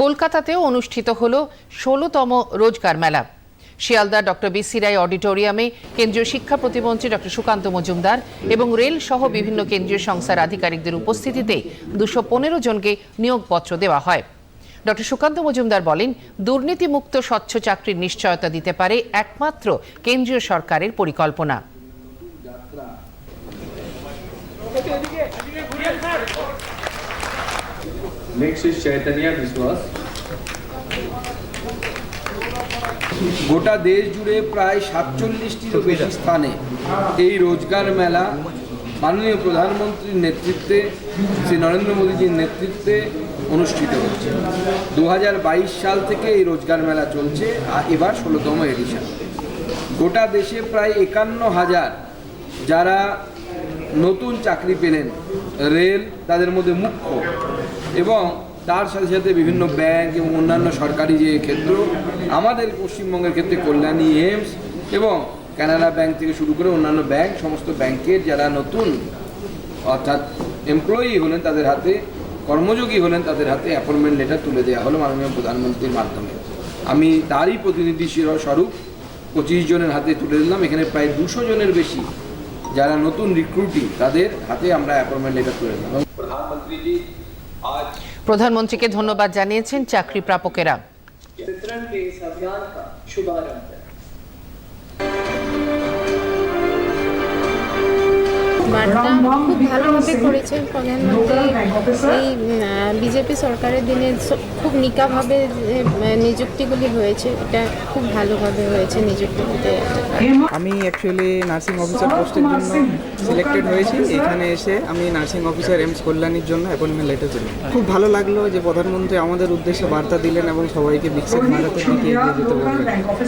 কলকাতাতেও অনুষ্ঠিত হল ষোলোতম রোজগার মেলা। শিয়ালদা ডক্টর বিসি রায় অডিটোরিয়ামে কেন্দ্রীয় শিক্ষা প্রতিমন্ত্রী ডক্টর সুকান্ত মজুমদার এবং রেল সহ বিভিন্ন কেন্দ্রীয় সংস্থার আধিকারিকদের উপস্থিতিতে দুশো পনেরো জনকে নিয়োগপত্র দেওয়া হয়। ডক্টর সুকান্ত মজুমদার বলেন, দুর্নীতিমুক্ত স্বচ্ছ চাকরির নিশ্চয়তা দিতে পারে একমাত্র কেন্দ্রীয় সরকারের পরিকল্পনা। Next is Chaitanya Biswas. গোটা দেশ জুড়ে প্রায় সাতচল্লিশটিরও বেশি স্থানে এই রোজগার মেলা মাননীয় প্রধানমন্ত্রীর নেতৃত্বে, শ্রী নরেন্দ্র মোদীজির নেতৃত্বে অনুষ্ঠিত হচ্ছে। দু হাজার বাইশ সাল থেকে এই রোজগার মেলা চলছে, আর এবার ষোলোতম এডিশন গোটা দেশে প্রায় একান্ন হাজার যারা নতুন চাকরি পেলেন, রেল তাদের মধ্যে মুখ্য। এবং তার সাথে সাথে বিভিন্ন ব্যাংক এবং অন্যান্য সরকারি যে ক্ষেত্র, আমাদের পশ্চিমবঙ্গের ক্ষেত্রে কল্যাণী, এইমস এবং কানাডা ব্যাংক থেকে শুরু করে অন্যান্য ব্যাংক, সমস্ত ব্যাংকের যারা নতুন অর্থাৎ এমপ্লয়ি হলেন তাদের হাতে, কর্মযোগী হলেন তাদের হাতে অ্যাপয়েন্টমেন্ট লেটার তুলে দেওয়া হলো মাননীয় প্রধানমন্ত্রীর মাধ্যমে। আমি তারই প্রতিনিধি স্বরূপ- স্বরূপ পঁচিশ জনের হাতে তুলে দিলাম। এখানে প্রায় দুশো জনের বেশি যারা নতুন রিক্রুটি তাদের হাতে আমরা অ্যাপয়েন্টমেন্ট লেটার তুলে দিলাম। এবং প্রধানমন্ত্রী জি আজ প্রধানমন্ত্রীকে ধন্যবাদ জানিয়েছেন চাকরি প্রাপকেরা। বার্তা খুব ভালোভাবে করেছেন প্রধানমন্ত্রী। এই বিজেপি সরকারের দিনে খুব নিকাভাবে নিযুক্তিগুলি হয়েছে। এটা খুব ভালোভাবে হয়েছে নিযুক্তিগুলি আমি অ্যাকচুয়ালি নার্সিং অফিসার পোস্টের জন্য সিলেক্টেড হয়েছি। এখানে এসে আমি নার্সিং অফিসার এমস কল্যাণীর জন্য অ্যাপয়েন্টমেন্ট লেটার দিলাম। খুব ভালো লাগল যে প্রধানমন্ত্রী আমাদের উদ্দেশ্যে বার্তা দিলেন এবং সবাইকে বিকশিত ভারতের দিকে এগিয়ে